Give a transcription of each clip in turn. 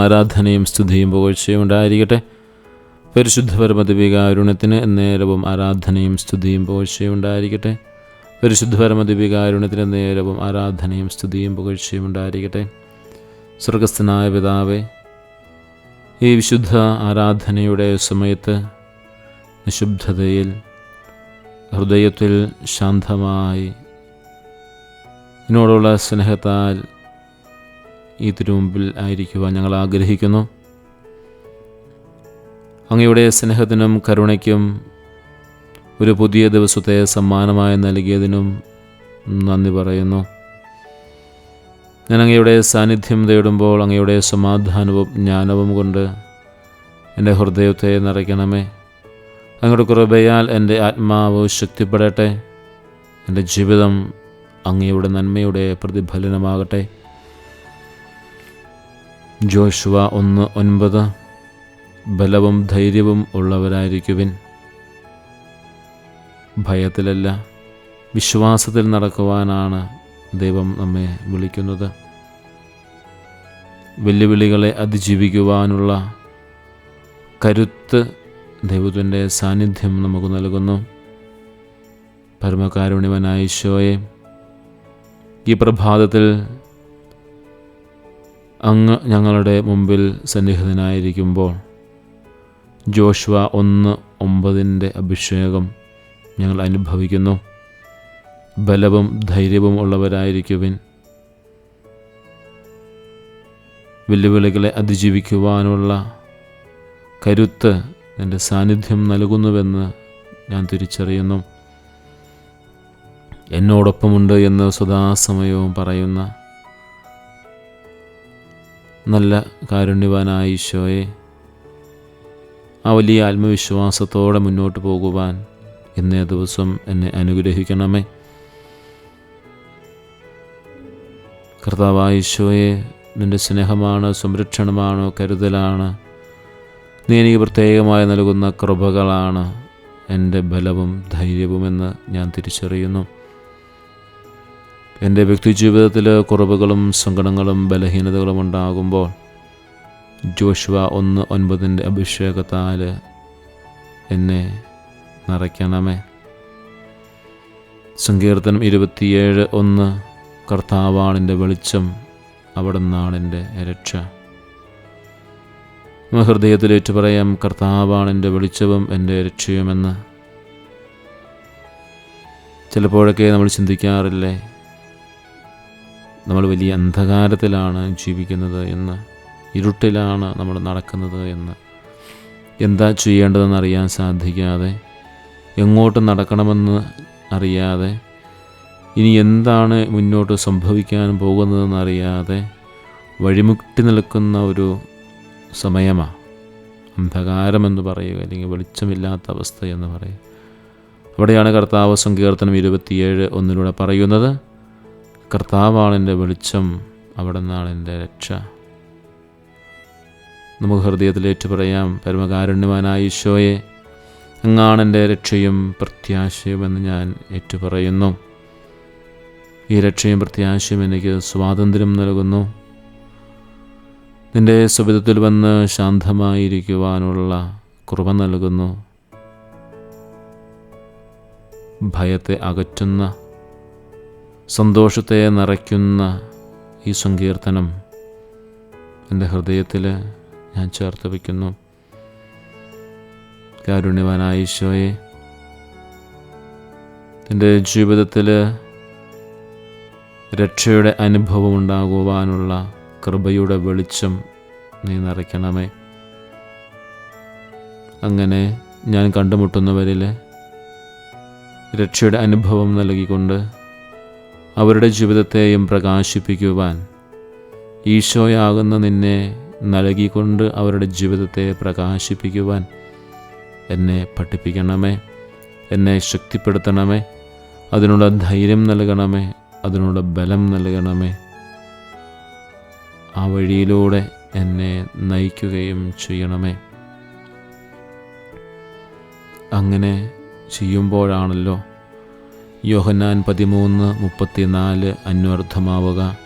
ആരാധനയും സ്തുതിയും പുകഴ്ചയും ഉണ്ടായിരിക്കട്ടെ. പരിശുദ്ധ പരമദിവികാരുണ്യത്തിന് നേരവും ആരാധനയും സ്തുതിയും പുകഴ്ചയും ഉണ്ടായിരിക്കട്ടെ. പരിശുദ്ധ പരമദിവികാരുണ്യത്തിന് നേരവും ആരാധനയും സ്തുതിയും പുകഴ്ചയും ഉണ്ടായിരിക്കട്ടെ. സ്വർഗസ്ഥനായ പിതാവേ ഈ വിശുദ്ധ ആരാധനയുടെ സമയത്ത് നിശുബ്ധതയിൽ ഹൃദയത്തിൽ ശാന്തമായി ഇതിനോടുള്ള സ്നേഹത്താൽ ഈ തിരുമുമ്പിൽ ആയിരിക്കുവാൻ ഞങ്ങൾ ആഗ്രഹിക്കുന്നു. അങ്ങയുടെ സ്നേഹത്തിനും കരുണയ്ക്കും ഒരു പുതിയ ദിവസത്തെ സമ്മാനമായി നൽകിയതിനും നന്ദി പറയുന്നു. ഞാൻ അങ്ങയുടെ സാന്നിധ്യം തേടുമ്പോൾ അങ്ങയുടെ സമാധാനവും ജ്ഞാനവും കൊണ്ട് എന്റെ ഹൃദയത്തെ നിറയ്ക്കണമേ. അങ്ങയുടെ കൃപയാൽ എന്റെ ആത്മാവ് ശക്തിപ്പെടട്ടെ. എന്റെ ജീവിതം അങ്ങയുടെ നന്മയുടെ പ്രതിഫലനമാകട്ടെ. ജോഷുവ ഒന്ന് ഒൻപത്. ബലവും ധൈര്യവും ഉള്ളവരായിരിക്കുവിൻ. ഭയത്തിലല്ല വിശ്വാസത്തിൽ നടക്കുവാനാണ് ദൈവം നമ്മെ വിളിക്കുന്നത്. വെല്ലുവിളികളെ അതിജീവിക്കുവാനുള്ള കരുത്ത് ദൈവത്തിന്റെ സാന്നിധ്യം നമുക്ക് നൽകുന്നു. പരമകാരുണ്യവനായ ഈശോയെ ഈ പ്രഭാതത്തിൽ അങ്ങ് ഞങ്ങളുടെ മുമ്പിൽ സന്നിഹിതനായിരിക്കുമ്പോൾ ജോഷുവ ഒന്ന് ഒമ്പതിന്റെ അഭിഷേകം ഞങ്ങൾ അനുഭവിക്കുന്നു. ബലവും ധൈര്യവും ഉള്ളവരായിരിക്കുവിൻ. വെല്ലുവിളികളെ അതിജീവിക്കുവാനുള്ള കരുത്ത് എന്റെ സാന്നിധ്യം നൽകുന്നുവെന്ന് ഞാൻ തിരിച്ചറിയുന്നു. എന്നോടൊപ്പമുണ്ട് എന്ന് സദാസമയവും പറയുന്ന നല്ല കാരുണ്യവാനായ ഈശോയെ ആ വലിയ ആത്മവിശ്വാസത്തോടെ മുന്നോട്ട് പോകുവാൻ ഇന്നേ ദിവസം എന്നെ അനുഗ്രഹിക്കണമേ. കർത്താവായ ഈശോയെ നിന്റെ സ്നേഹമാണ് സംരക്ഷണമാണ് കരുതലാണ്. നീ എനിക്ക് പ്രത്യേകമായി നൽകുന്ന കൃപകളാണ് എന്റെ ബലവും ധൈര്യവുമെന്ന് ഞാൻ തിരിച്ചറിയുന്നു. എന്റെ വ്യക്തിജീവിതത്തിൽ കുറവുകളും സങ്കടങ്ങളും ബലഹീനതകളും ഉണ്ടാകുമ്പോൾ ജോഷുവ ഒന്ന് ഒൻപതിന്റെ അഭിഷേകത്താൽ എന്നെ നിറയ്ക്കണമേ. സങ്കീർത്തനം ഇരുപത്തിയേഴ് ഒന്ന്. കർത്താവാണെന്റെ വെളിച്ചം അവിടെ എന്റെ രക്ഷ. ഹൃദയത്തിലേറ്റു പറയാം കർത്താവാണ് എന്റെ വെളിച്ചവും എന്റെ രക്ഷയുമെന്ന്. ചിലപ്പോഴൊക്കെ നമ്മൾ ചിന്തിക്കാറില്ലേ നമ്മൾ വലിയ അന്ധകാരത്തിലാണ് ജീവിക്കുന്നത് എന്ന് ഇരുട്ടിലാണ് നമ്മൾ നടക്കുന്നത് എന്ന്. എന്താ ചെയ്യേണ്ടതെന്ന് അറിയാൻ സാധിക്കാതെ എങ്ങോട്ട് നടക്കണമെന്ന് അറിയാതെ ഇനി എന്താണ് മുന്നോട്ട് സംഭവിക്കാൻ പോകുന്നതെന്ന് അറിയാതെ വഴിമുട്ടി നിൽക്കുന്ന ഒരു സമയമാണ് അന്ധകാരമെന്ന് പറയുക അല്ലെങ്കിൽ വെളിച്ചമില്ലാത്ത അവസ്ഥ എന്ന് പറയുക. അവിടെയാണ് കർത്താവ് സങ്കീർത്തനം ഇരുപത്തിയേഴ് ഒന്നിലൂടെ പറയുന്നത് കർത്താവാണ് എന്റെ വെളിച്ചം അവിടെ നിന്നാണ് എന്റെ രക്ഷ. നമുക്ക് ഹൃദയത്തിലേറ്റ് പറയാം പരമകാരുണ്യവാനായ ഈശോയെ അങ്ങാണ് എന്റെ രക്ഷയും പ്രത്യാശയുമെന്ന് ഞാൻ ഏറ്റുപറയുന്നു. ഈ രക്ഷയും പ്രത്യാശയും എനിക്ക് സ്വാതന്ത്ര്യം നൽകുന്നു. നിന്റെ സുബിധത്തിൽ വന്ന് ശാന്തമായിരിക്കുവാനുള്ള കൃപ നൽകുന്നു. ഭയത്തെ അകറ്റുന്ന സന്തോഷത്തെ നിറയ്ക്കുന്ന ഈ സങ്കീർത്തനം എന്റെ ഹൃദയത്തിൽ ഞാൻ ചേർത്ത് വയ്ക്കുന്നു. കാരുണ്യവാനായ ഈശോയെ എന്റെ ജീവിതത്തിൽ രക്ഷയുടെ അനുഭവം ഉണ്ടാകുവാനുള്ള കൃപയുടെ വെളിച്ചം നീ നിറയ്ക്കണമേ. അങ്ങനെ ഞാൻ കണ്ടുമുട്ടുന്നവരിൽ രക്ഷയുടെ അനുഭവം നൽകിക്കൊണ്ട് അവരുടെ ജീവിതത്തെയും പ്രകാശിപ്പിക്കുവാൻ ഈശോയാകുന്ന നിന്നെ നൽകിക്കൊണ്ട് അവരുടെ ജീവിതത്തെ പ്രകാശിപ്പിക്കുവാൻ എന്നെ പഠിപ്പിക്കണമേ എന്നെ ശക്തിപ്പെടുത്തണമേ അതിനുള്ള ധൈര്യം നൽകണമേ അതിനുള്ള ബലം നൽകണമേ. ആ വഴിയിലൂടെ എന്നെ നയിക്കുകയും ചെയ്യണമേ. അങ്ങനെ ചെയ്യുമ്പോഴാണല്ലോ യോഹന്നാൻ പതിമൂന്ന് മുപ്പത്തിനാല് അന്വർത്ഥമാവുക.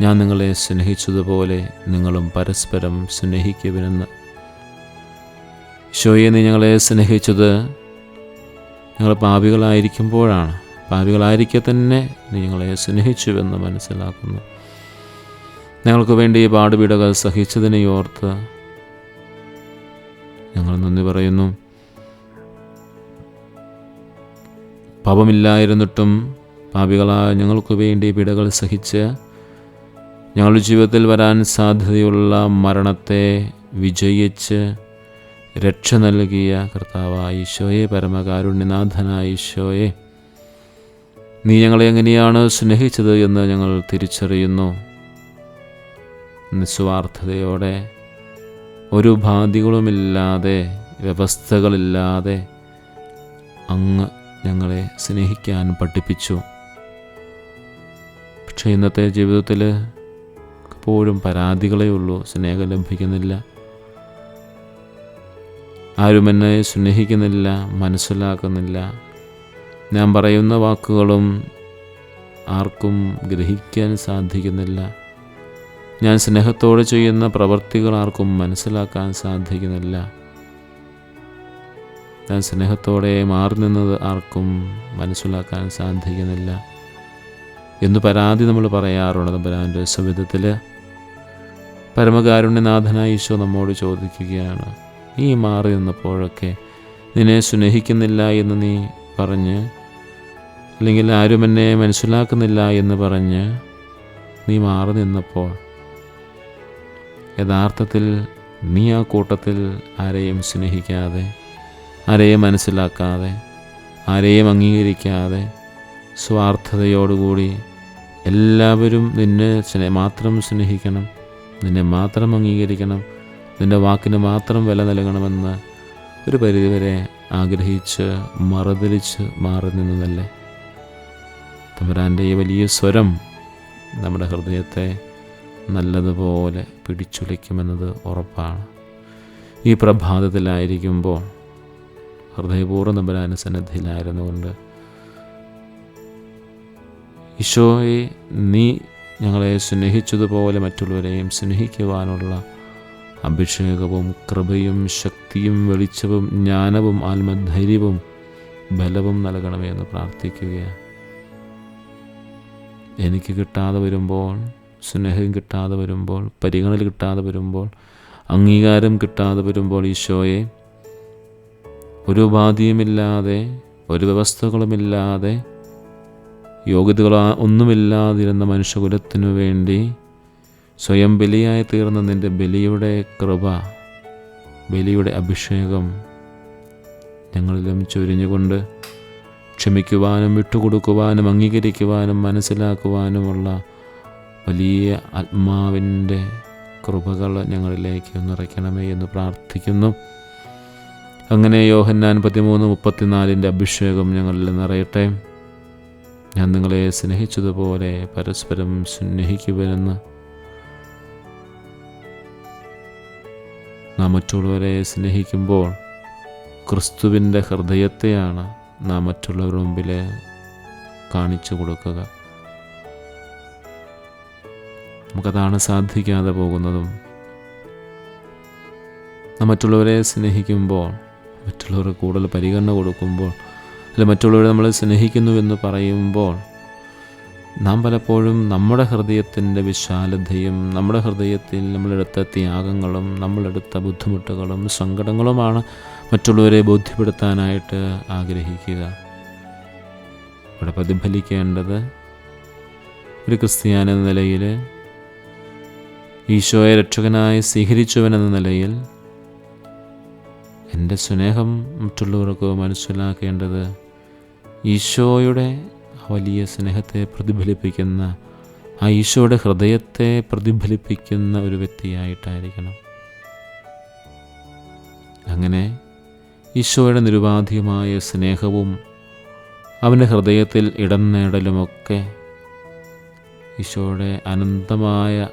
ഞാൻ നിങ്ങളെ സ്നേഹിച്ചതുപോലെ നിങ്ങളും പരസ്പരം സ്നേഹിക്കുവിനെന്ന് ഷോയെ നീ ഞങ്ങളെ സ്നേഹിച്ചത് ഞങ്ങൾ പാപികളായിരിക്കുമ്പോഴാണ്. പാപികളായിരിക്കെ തന്നെ നീ ഞങ്ങളെ സ്നേഹിച്ചുവെന്ന് മനസ്സിലാക്കുന്നു. ഞങ്ങൾക്ക് വേണ്ടി ഈ പാടുപീടകൾ സഹിച്ചതിനെ ഓർത്ത് ഞങ്ങൾ നന്ദി പറയുന്നു. പാപമില്ലായിരുന്നിട്ടും പാപികളായ ഞങ്ങൾക്ക് വേണ്ടി പിടകൾ സഹിച്ച് ഞങ്ങളുടെ ജീവിതത്തിൽ വരാൻ സാധ്യതയുള്ള മരണത്തെ വിജയിച്ച് രക്ഷ നൽകിയ കർത്താവായ ഈശോയെ പരമകാരുണ്യനാഥനായ ഈശോയെ നീ ഞങ്ങളെ എങ്ങനെയാണ് സ്നേഹിച്ചത് എന്ന് ഞങ്ങൾ തിരിച്ചറിയുന്നു. നിസ്വാർത്ഥതയോടെ ഒരു ബാധ്യകളുമില്ലാതെ വ്യവസ്ഥകളില്ലാതെ അങ്ങ് ഞങ്ങളെ സ്നേഹിക്കാൻ പഠിപ്പിച്ചു. പക്ഷേ ഇന്നത്തെ ജീവിതത്തിൽ എപ്പോഴും പരാതികളേ ഉള്ളൂ സ്നേഹം ലഭിക്കുന്നില്ല. ആരും എന്നെ സ്നേഹിക്കുന്നില്ല മനസ്സിലാക്കുന്നില്ല. ഞാൻ പറയുന്ന വാക്കുകളും ആർക്കും ഗ്രഹിക്കാൻ സാധിക്കുന്നില്ല. ഞാൻ സ്നേഹത്തോടെ ചെയ്യുന്ന പ്രവർത്തികൾ ആർക്കും മനസ്സിലാക്കാൻ സാധിക്കുന്നില്ല. ഞാൻ സ്നേഹത്തോടെ മാറി നിന്നത് ആർക്കും മനസ്സിലാക്കാൻ സാധിക്കുന്നില്ല എന്ന് പരാതി നമ്മൾ പറയാറുണ്ട്. തമ്പുരാന്റെ സവിധത്തിൽ പരമകാരുണ്യനാഥനായ ഈശോ നമ്മോട് ചോദിക്കുകയാണ് നീ മാറി നിന്നപ്പോഴൊക്കെ നിന്നെ സ്നേഹിക്കുന്നില്ല എന്ന് നീ പറഞ്ഞ് അല്ലെങ്കിൽ ആരും എന്നെ മനസ്സിലാക്കുന്നില്ല എന്ന് പറഞ്ഞ് നീ മാറി നിന്നപ്പോൾ യഥാർത്ഥത്തിൽ നീ ആ കൂട്ടത്തിൽ ആരെയും സ്നേഹിക്കാതെ ആരെയും മനസ്സിലാക്കാതെ ആരെയും അംഗീകരിക്കാതെ സ്വാർത്ഥതയോടുകൂടി എല്ലാവരും നിന്നെ സ്നേ മാത്രം സ്നേഹിക്കണം നിന്നെ മാത്രം അംഗീകരിക്കണം നിന്റെ വാക്കിന് മാത്രം വില നൽകണമെന്ന് ഒരു പരിധിവരെ ആഗ്രഹിച്ച് മറുതലിച്ച് മാറി നിന്നതല്ലേ? തമ്പുരാന്റെ ഈ വലിയ സ്വരം നമ്മുടെ ഹൃദയത്തെ നല്ലതുപോലെ പിടിച്ചുലയ്ക്കുമെന്നത് ഉറപ്പാണ്. ഈ പ്രഭാതത്തിലായിരിക്കുമ്പോൾ ഹൃദയപൂർവം തമ്പുരാന്റെ സന്നദ്ധിയിലായിരുന്നുകൊണ്ട് ഈശോയെ നീ ഞങ്ങളെ സ്നേഹിച്ചതുപോലെ മറ്റുള്ളവരെയും സ്നേഹിക്കുവാനുള്ള അഭിഷേകവും കൃപയും ശക്തിയും വെളിച്ചവും ജ്ഞാനവും ആത്മധൈര്യവും ബലവും നൽകണമേ എന്ന് പ്രാർത്ഥിക്കുകയാണ്. എനിക്ക് കിട്ടാതെ വരുമ്പോൾ സ്നേഹം കിട്ടാതെ വരുമ്പോൾ പരിഗണന കിട്ടാതെ വരുമ്പോൾ അംഗീകാരം കിട്ടാതെ വരുമ്പോൾ ഈശോയെ ഒരു ഉപാധിയുമില്ലാതെ ഒരു വ്യവസ്ഥകളുമില്ലാതെ യോഗ്യതകൾ ഒന്നുമില്ലാതിരുന്ന മനുഷ്യകുലത്തിനു വേണ്ടി സ്വയം ബലിയായി തീർന്ന നിന്റെ ബലിയുടെ കൃപ ബലിയുടെ അഭിഷേകം ഞങ്ങളിലും ചൊരിഞ്ഞുകൊണ്ട് ക്ഷമിക്കുവാനും വിട്ടുകൊടുക്കുവാനും അംഗീകരിക്കുവാനും മനസ്സിലാക്കുവാനുമുള്ള വലിയ ആത്മാവിന്റെ കൃപകൾ ഞങ്ങളിലേക്ക് നിറയ്ക്കണമേ എന്ന് പ്രാർത്ഥിക്കുന്നു. അങ്ങനെ യോഹന്നാൻ പതിമൂന്ന് മുപ്പത്തിനാലിന്റെ അഭിഷേകം ഞങ്ങളിൽ നിറയട്ടെ. ഞാൻ നിങ്ങളെ സ്നേഹിച്ചതുപോലെ പരസ്പരം സ്നേഹിക്കുവനെന്ന് നാം മറ്റുള്ളവരെ സ്നേഹിക്കുമ്പോൾ ക്രിസ്തുവിന്റെ ഹൃദയത്തെയാണ് നാം മറ്റുള്ളവരുടെ മുമ്പിൽ കാണിച്ചു കൊടുക്കുക. നമുക്കതാണ് സാധിക്കാതെ പോകുന്നതും നാം മറ്റുള്ളവരെ സ്നേഹിക്കുമ്പോൾ മറ്റുള്ളവർക്ക് കൂടുതൽ പരിഗണന കൊടുക്കുമ്പോൾ അല്ല മറ്റുള്ളവരെ നമ്മൾ സ്നേഹിക്കുന്നുവെന്ന് പറയുമ്പോൾ നാം പലപ്പോഴും നമ്മുടെ ഹൃദയത്തിന്റെ വിശാലതയും നമ്മുടെ ഹൃദയത്തിൽ നമ്മളെടുത്ത ത്യാഗങ്ങളും നമ്മളെടുത്ത ബുദ്ധിമുട്ടുകളും സങ്കടങ്ങളുമാണ് മറ്റുള്ളവരെ ബോധ്യപ്പെടുത്താനായിട്ട് ആഗ്രഹിക്കുക. ഇവിടെ പ്രതിഫലിക്കേണ്ടത് ഒരു ക്രിസ്ത്യാനെന്ന നിലയിൽ ഈശോയെ രക്ഷകനായി സ്വീകരിച്ചവനെന്ന നിലയിൽ എന്റെ സ്നേഹം മറ്റുള്ളവർക്ക് മനസ്സിലാക്കേണ്ടത് ഈശോയുടെ വലിയ സ്നേഹത്തെ പ്രതിഫലിപ്പിക്കുന്ന ആ ഈശോയുടെ ഹൃദയത്തെ പ്രതിഫലിപ്പിക്കുന്ന ഒരു വ്യക്തിയായിട്ടായിരിക്കണം. അങ്ങനെ ഈശോയുടെ നിരുപാധികമായ സ്നേഹവും അവന്റെ ഹൃദയത്തിൽ ഇടം നേടലുമൊക്കെ ഈശോയുടെ അനന്തമായ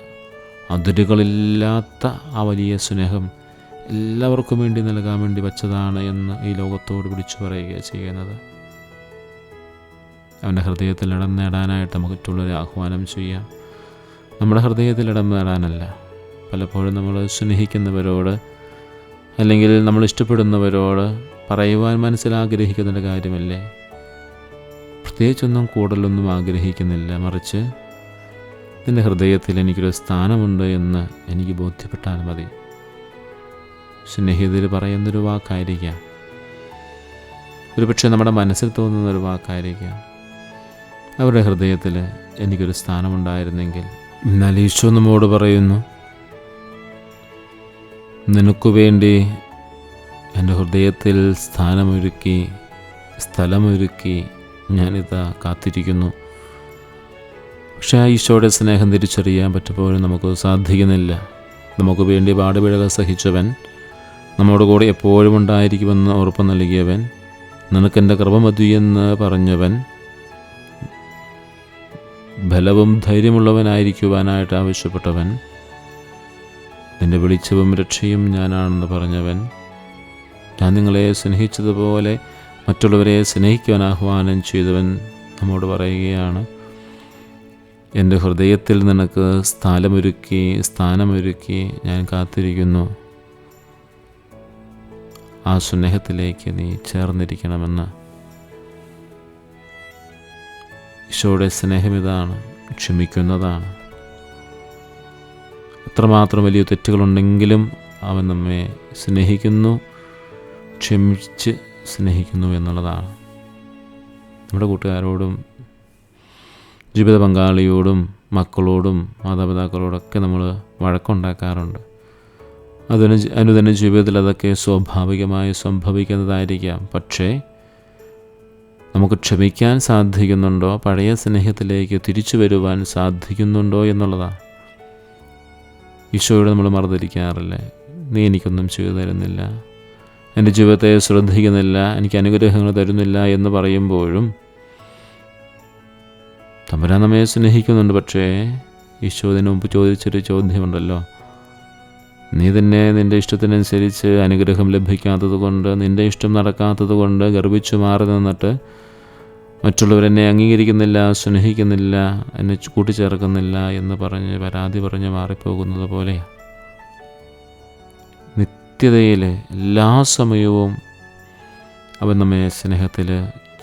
അതിരുകളില്ലാത്ത ആ വലിയ സ്നേഹം എല്ലാവർക്കും വേണ്ടി നൽകാൻ വേണ്ടി വച്ചതാണ് എന്ന് ഈ ലോകത്തോട് വിളിച്ചു പറയുക ചെയ്യുന്നത്. അവന്റെ ഹൃദയത്തിൽ ഇടം നേടാനായിട്ട് നമുക്ക് മറ്റുള്ളവരെ ആഹ്വാനം ചെയ്യാം. നമ്മുടെ ഹൃദയത്തിൽ ഇടം നേടാനല്ല. പലപ്പോഴും നമ്മൾ സ്നേഹിക്കുന്നവരോട് അല്ലെങ്കിൽ നമ്മൾ ഇഷ്ടപ്പെടുന്നവരോട് പറയുവാൻ മനസ്സിലാഗ്രഹിക്കുന്നൊരു കാര്യമല്ലേ? പ്രത്യേകിച്ചൊന്നും കൂടുതലൊന്നും ആഗ്രഹിക്കുന്നില്ല. മറിച്ച് നിന്റെ ഹൃദയത്തിൽ എനിക്കൊരു സ്ഥാനമുണ്ട് എന്ന് എനിക്ക് ബോധ്യപ്പെട്ടാൽ മതി. സ്നേഹിതർ പറയുന്നൊരു വാക്കായിരിക്കാം. ഒരുപക്ഷെ നമ്മുടെ മനസ്സിൽ തോന്നുന്ന ഒരു വാക്കായിരിക്കാം. അവരുടെ ഹൃദയത്തിൽ എനിക്കൊരു സ്ഥാനമുണ്ടായിരുന്നെങ്കിൽ എന്നാൽ ഈശോ നമ്മോട് പറയുന്നു നിനക്കു വേണ്ടി എന്റെ ഹൃദയത്തിൽ സ്ഥാനമൊരുക്കി സ്ഥലമൊരുക്കി ഞാനിതാ കാത്തിരിക്കുന്നു. പക്ഷേ ആ ഈശോയുടെ സ്നേഹം തിരിച്ചറിയാൻ പറ്റുമ്പോഴും നമുക്ക് സാധിക്കുന്നില്ല. നമുക്ക് വേണ്ടി പാടുപിഴകൾ സഹിച്ചവൻ നമ്മോട് കൂടെ എപ്പോഴും ഉണ്ടായിരിക്കുമെന്ന് ഉറപ്പ് നൽകിയവൻ നിനക്കെന്റെ കൃപ മതി എന്ന് പറഞ്ഞവൻ ബലവും ധൈര്യമുള്ളവനായിരിക്കുവാനായിട്ട് ആവശ്യപ്പെട്ടവൻ നിന്റെ വെളിച്ചവും രക്ഷയും ഞാനാണെന്ന് പറഞ്ഞവൻ ഞാൻ നിങ്ങളെ സ്നേഹിച്ചതുപോലെ മറ്റുള്ളവരെ സ്നേഹിക്കുവാൻ ആഹ്വാനം ചെയ്തവൻ നമ്മോട് പറയുകയാണ് എന്റെ ഹൃദയത്തിൽ നിനക്ക് സ്ഥലമൊരുക്കി സ്ഥാനമൊരുക്കി ഞാൻ കാത്തിരിക്കുന്നു. ആ സ്നേഹത്തിലേക്ക് നീ ചേർന്നിരിക്കണമെന്ന്. ഈശോയുടെ സ്നേഹം ഇതാണ് ക്ഷമിക്കുന്നതാണ്. എത്രമാത്രം വലിയ തെറ്റുകളുണ്ടെങ്കിലും അവൻ നമ്മെ സ്നേഹിക്കുന്നു ക്ഷമിച്ച് സ്നേഹിക്കുന്നു എന്നുള്ളതാണ്. നമ്മുടെ കൂട്ടുകാരോടും ജീവിത പങ്കാളിയോടും മക്കളോടും മാതാപിതാക്കളോടൊക്കെ നമ്മൾ വഴക്കുണ്ടാക്കാറുണ്ട്. അതിന് അനുദിന ജീവിതത്തിൽ അതൊക്കെ സ്വാഭാവികമായി സംഭവിക്കുന്നതായിരിക്കാം. പക്ഷേ നമുക്ക് ക്ഷമിക്കാൻ സാധിക്കുന്നുണ്ടോ? പഴയ സ്നേഹത്തിലേക്ക് തിരിച്ചു വരുവാൻ സാധിക്കുന്നുണ്ടോ എന്നുള്ളതാണ് ഈശോയോട് നമ്മൾ മറന്നിരിക്കാറില്ലേ? നീ എനിക്കൊന്നും ചെയ്തു തരുന്നില്ല. എന്റെ ജീവിതത്തെ ശ്രദ്ധിക്കുന്നില്ല. എനിക്ക് അനുഗ്രഹങ്ങൾ തരുന്നില്ല എന്ന് പറയുമ്പോഴും തമ്പുരാൻ നമ്മെ സ്നേഹിക്കുന്നുണ്ട്. പക്ഷേ ഈശോ ഇതിനു മുമ്പ് ചോദിച്ചൊരു ചോദ്യമുണ്ടല്ലോ. നീ തന്നെ നിന്റെ ഇഷ്ടത്തിനനുസരിച്ച് അനുഗ്രഹം ലഭിക്കാത്തത് കൊണ്ട് നിന്റെ ഇഷ്ടം നടക്കാത്തത് കൊണ്ട് ഗർഭിച്ചു മാറി നിന്നിട്ട് മറ്റുള്ളവരെന്നെ അംഗീകരിക്കുന്നില്ല സ്നേഹിക്കുന്നില്ല എന്നെ കൂട്ടിച്ചേർക്കുന്നില്ല എന്ന് പറഞ്ഞ് പരാതി പറഞ്ഞ് മാറിപ്പോകുന്നത് പോലെ. നിത്യതയിൽ എല്ലാ സമയവും അവൻ നമ്മെ സ്നേഹത്തിൽ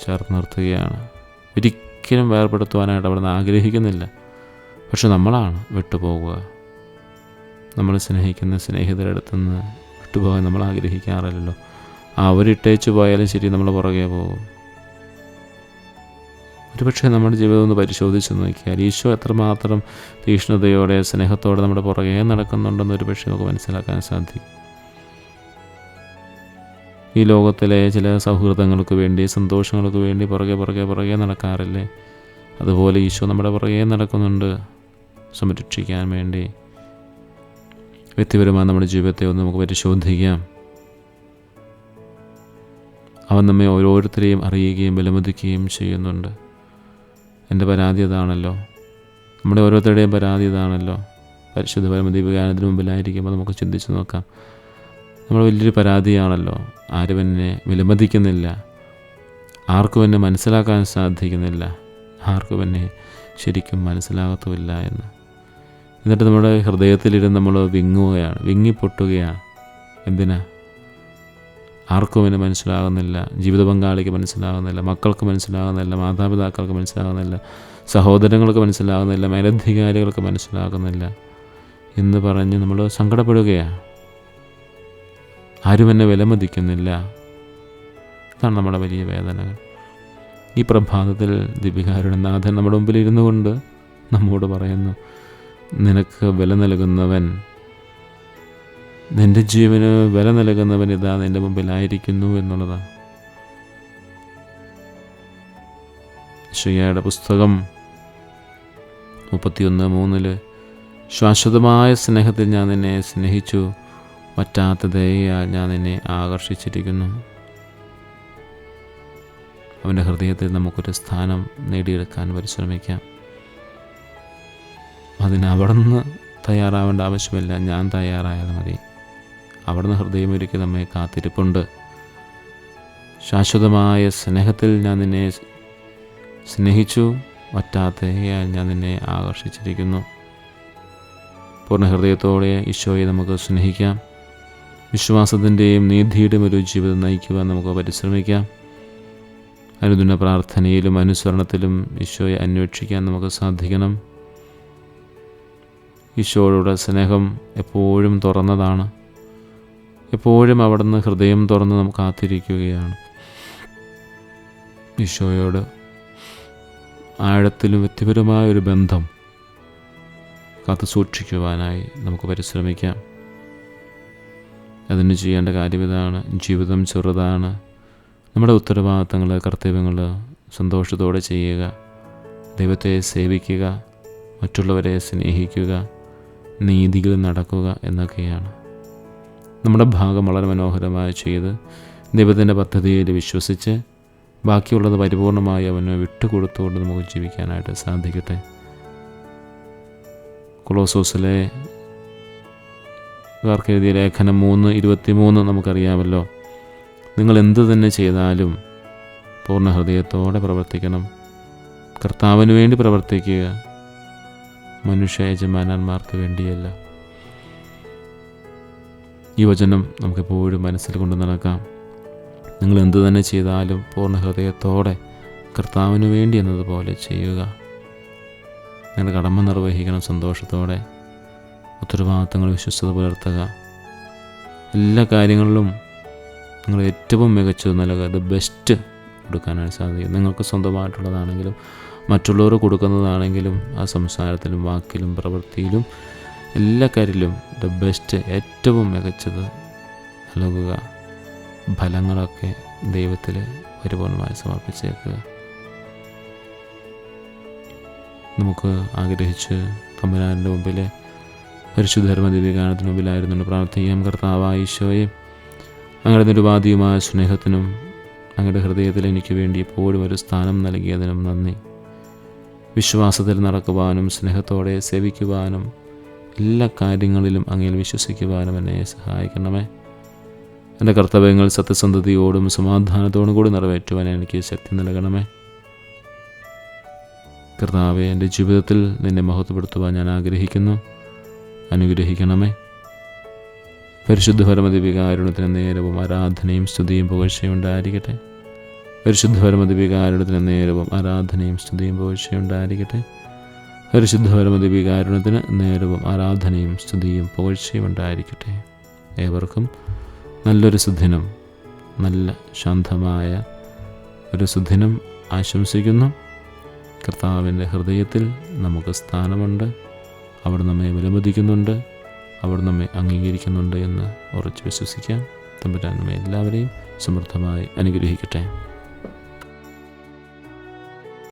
ചേർത്ത് നിർത്തുകയാണ്. ഒരിക്കലും വേർപെടുത്തുവാനായിട്ട് നിന്ന് ആഗ്രഹിക്കുന്നില്ല. പക്ഷെ നമ്മളാണ് വിട്ടുപോകുക നമ്മൾ സ്നേഹിക്കുന്ന സ്നേഹിതരുടെ അടുത്ത് നിന്ന് വിട്ടുപോകാൻ നമ്മൾ ആഗ്രഹിക്കാറില്ലല്ലോ. അവരിട്ടേച്ചു പോയാലും ശരി നമ്മൾ പുറകെ പോകും. ഒരുപക്ഷെ നമ്മുടെ ജീവിതം ഒന്ന് പരിശോധിച്ച് നോക്കിയാൽ ഈശോ എത്രമാത്രം തീക്ഷ്ണതയോടെ സ്നേഹത്തോടെ നമ്മുടെ പുറകെ നടക്കുന്നുണ്ടെന്ന് ഒരുപക്ഷെ നമുക്ക് മനസ്സിലാക്കാൻ സാധിക്കും. ഈ ലോകത്തിലെ ചില സൗഹൃദങ്ങൾക്ക് വേണ്ടി സന്തോഷങ്ങൾക്ക് വേണ്ടി പുറകെ പുറകെ പുറകെ നടക്കാറില്ലേ? അതുപോലെ ഈശോ നമ്മുടെ പുറകെ നടക്കുന്നുണ്ട്. സംരക്ഷിക്കാൻ വേണ്ടി വ്യക്തിപരമായ നമ്മുടെ ജീവിതത്തെ ഒന്ന് നമുക്ക് പരിശോധിക്കാം. അവൻ നമ്മെ ഓരോരുത്തരെയും അറിയുകയും വിലമതിക്കുകയും ചെയ്യുന്നുണ്ട്. എന്റെ പരാതി അതാണല്ലോ. നമ്മുടെ ഓരോരുത്തരുടെയും പരാതി ഇതാണല്ലോ. പരിശുദ്ധ പരമദീപകാനത്തിന് മുമ്പിലായിരിക്കുമ്പോൾ നമുക്ക് ചിന്തിച്ച് നോക്കാം. നമ്മൾ വലിയൊരു പരാതിയാണല്ലോ. ആരും എന്നെ വിലമതിക്കുന്നില്ല. ആർക്കും എന്നെ മനസ്സിലാക്കാൻ സാധിക്കുന്നില്ല. ആർക്കും എന്നെ ശരിക്കും മനസ്സിലാകത്തുമില്ല എന്ന്. എന്നിട്ട് നമ്മുടെ ഹൃദയത്തിലിരുന്ന് നമ്മൾ വിങ്ങുകയാണ് വിങ്ങിപ്പൊട്ടുകയാണ്. എന്തിനാ? ആർക്കും എന്നെ മനസ്സിലാകുന്നില്ല ജീവിത പങ്കാളിക്ക് മനസ്സിലാകുന്നില്ല മക്കൾക്ക് മനസ്സിലാകുന്നില്ല മാതാപിതാക്കൾക്ക് മനസ്സിലാകുന്നില്ല സഹോദരങ്ങൾക്ക് മനസ്സിലാകുന്നില്ല മേലധികാരികൾക്ക് മനസ്സിലാകുന്നില്ല എന്ന് പറഞ്ഞ് നമ്മൾ സങ്കടപ്പെടുകയാണ്. ആരും എന്നെ വിലമതിക്കുന്നില്ല. ഇതാണ് നമ്മുടെ വലിയ വേദനകൾ. ഈ പ്രഭാതത്തിൽ ദീപികാരുടെ നാഥൻ നമ്മുടെ മുമ്പിൽ ഇരുന്നു കൊണ്ട് നമ്മോട് പറയുന്നു നിനക്ക് വില നൽകുന്നവൻ നിന്റെ ജീവന് വില നൽകുന്നവൻ ഇതാ നിന്റെ മുമ്പിലായിരിക്കുന്നു എന്നുള്ളതാണ് ഷയ്യയുടെ പുസ്തകം മുപ്പത്തിയൊന്ന് മൂന്നിൽ ശാശ്വതമായ സ്നേഹത്തിൽ ഞാൻ നിന്നെ സ്നേഹിച്ചു പറ്റാത്ത ദയയാൽ ഞാൻ നിന്നെ ആകർഷിച്ചിരിക്കുന്നു. അവന്റെ ഹൃദയത്തിൽ നമുക്കൊരു സ്ഥാനം നേടിയെടുക്കാൻ പരിശ്രമിക്കാം. അതിന് അവിടുന്ന് തയ്യാറാവേണ്ട ആവശ്യമില്ല. ഞാൻ തയ്യാറായാൽ മതി. അവിടുന്ന് ഹൃദയമൊരുക്കി നമ്മെ കാത്തിരിപ്പുണ്ട്. ശാശ്വതമായ സ്നേഹത്തിൽ ഞാൻ നിന്നെ സ്നേഹിച്ചു. വറ്റാത്തയാൽ ഞാൻ നിന്നെ ആകർഷിച്ചിരിക്കുന്നു. പൂർണ ഹൃദയത്തോടെ ഈശോയെ നമുക്ക് സ്നേഹിക്കാം. വിശ്വാസത്തിന്റെയും നീതിയുടെയും ഒരു ജീവിതം നയിക്കുവാൻ നമുക്ക് പരിശ്രമിക്കാം. അനുദിന പ്രാർത്ഥനയിലും അനുസരണത്തിലും ഈശോയെ അന്വേഷിക്കാൻ നമുക്ക് സാധിക്കണം. ഈശോയുടെ സ്നേഹം എപ്പോഴും തുറന്നതാണ്. എപ്പോഴും അവിടുന്ന് ഹൃദയം തുറന്ന് നമുക്ക് കാത്തിരിക്കുകയാണ്. ഈശോയോട് ആഴത്തിലും വ്യക്തിപരമായ ഒരു ബന്ധം കാത്തു സൂക്ഷിക്കുവാനായി നമുക്ക് പരിശ്രമിക്കാം. അതിന് ചെയ്യേണ്ട കാര്യം ഇതാണ്. ജീവിതം ചെറുതാണ്. നമ്മുടെ ഉത്തരവാദിത്തങ്ങൾ കർത്തവ്യങ്ങൾ സന്തോഷത്തോടെ ചെയ്യുക. ദൈവത്തെ സേവിക്കുക. മറ്റുള്ളവരെ സ്നേഹിക്കുക. നീതികൾ നടക്കുക എന്നൊക്കെയാണ്. നമ്മുടെ ഭാഗം വളരെ മനോഹരമായി ചെയ്ത് ദൈവത്തിന്റെ പദ്ധതിയിൽ വിശ്വസിച്ച് ബാക്കിയുള്ളത് പരിപൂർണമായി അവന് വിട്ടുകൊടുത്തുകൊണ്ട് നമുക്ക് ജീവിക്കാനായിട്ട് സാധിക്കട്ടെ. കൊളോസോസിലെ കാർക്ക് എഴുതിയ ലേഖനം മൂന്ന് ഇരുപത്തി മൂന്ന് നമുക്കറിയാമല്ലോ. നിങ്ങൾ എന്ത് തന്നെ ചെയ്താലും പൂർണ ഹൃദയത്തോടെ പ്രവർത്തിക്കണം. കർത്താവിന് വേണ്ടി പ്രവർത്തിക്കുക. മനുഷ്യ യജമാനന്മാർക്ക് വേണ്ടിയല്ല. ഈ വചനം നമുക്കെപ്പോഴും മനസ്സിൽ കൊണ്ട് നടക്കാം. നിങ്ങൾ എന്ത് തന്നെ ചെയ്താലും പൂർണ ഹൃദയത്തോടെ കർത്താവിന് വേണ്ടി എന്നതുപോലെ ചെയ്യുക. നിങ്ങളുടെ കടമ നിർവഹിക്കണം സന്തോഷത്തോടെ. ഉത്തരവാദിത്തങ്ങൾ വിശ്വസ്തത പുലർത്തുക. എല്ലാ കാര്യങ്ങളിലും നിങ്ങൾ ഏറ്റവും മികച്ചത് നൽകുക ദ ബെസ്റ്റ് കൊടുക്കാനാണ് സാധിക്കും നിങ്ങൾക്ക് സ്വന്തമായിട്ടുള്ളതാണെങ്കിലും മറ്റുള്ളവർ കൊടുക്കുന്നതാണെങ്കിലും ആ സംസാരത്തിലും വാക്കിലും പ്രവൃത്തിയിലും എല്ലാ കാര്യത്തിലും ദ ബെസ്റ്റ് ഏറ്റവും മികച്ചത് നൽകുക. ഫലങ്ങളൊക്കെ ദൈവത്തിൽ പരിപൂർണമായി സമർപ്പിച്ചേക്കുക. നമുക്ക് ആഗ്രഹിച്ച് തമ്പുരാന്റെ മുമ്പിലെ പരിശുദ്ധർമ്മ ദിവ്യഗാനത്തിന് മുമ്പിലായിരുന്നു പ്രാർത്ഥിക്കാം. കർത്താവായ ഈശോയെ അങ്ങയുടെ നിരുപാധിയുമായ സ്നേഹത്തിനും അങ്ങയുടെ ഹൃദയത്തിൽ എനിക്ക് വേണ്ടി എപ്പോഴും ഒരു സ്ഥാനം നൽകിയതിനും നന്ദി. വിശ്വാസത്തിൽ നടക്കുവാനും സ്നേഹത്തോടെ സേവിക്കുവാനും എല്ലാ കാര്യങ്ങളിലും അങ്ങയിൽ വിശ്വസിക്കുവാനും എന്നെ സഹായിക്കണമേ. എന്റെ കർത്തവ്യങ്ങൾ സത്യസന്ധതയോടും സമാധാനത്തോടും കൂടി നിറവേറ്റുവാൻ എനിക്ക് ശക്തി നൽകണമേ. കർത്താവെ എന്റെ ജീവിതത്തിൽ നിന്നെ മഹത്വപ്പെടുത്തുവാൻ ഞാൻ ആഗ്രഹിക്കുന്നു. അനുഗ്രഹിക്കണമേ. പരിശുദ്ധ പരമദിവികാരുണത്തിന് നേരവും ആരാധനയും സ്തുതിയും പുകഴ്ചയും ഉണ്ടായിരിക്കട്ടെ. പരിശുദ്ധ പരമദിവികാരുണത്തിന് നേരവും ആരാധനയും സ്തുതിയും പുകഴ്ചയും ഉണ്ടായിരിക്കട്ടെ പരിശുദ്ധ പരമദിവികാരുണത്തിന് നേരവും ആരാധനയും സ്തുതിയും പുകഴ്ചയും ഉണ്ടായിരിക്കട്ടെ ഏവർക്കും നല്ലൊരു സുദിനം നല്ല ശാന്തമായ ഒരു സുദിനം ആശംസിക്കുന്നു. കർത്താവിന്റെ ഹൃദയത്തിൽ നമുക്ക് സ്ഥാനമുണ്ട്. അവിടെ നമ്മെ വിലമതിക്കുന്നുണ്ട്. അവിടെ നമ്മെ അംഗീകരിക്കുന്നുണ്ട് എന്ന് ഉറച്ചു വിശ്വസിക്കാം. തമ്പുരാൻ നമ്മെ എല്ലാവരെയും സമൃദ്ധമായി അനുഗ്രഹിക്കട്ടെ.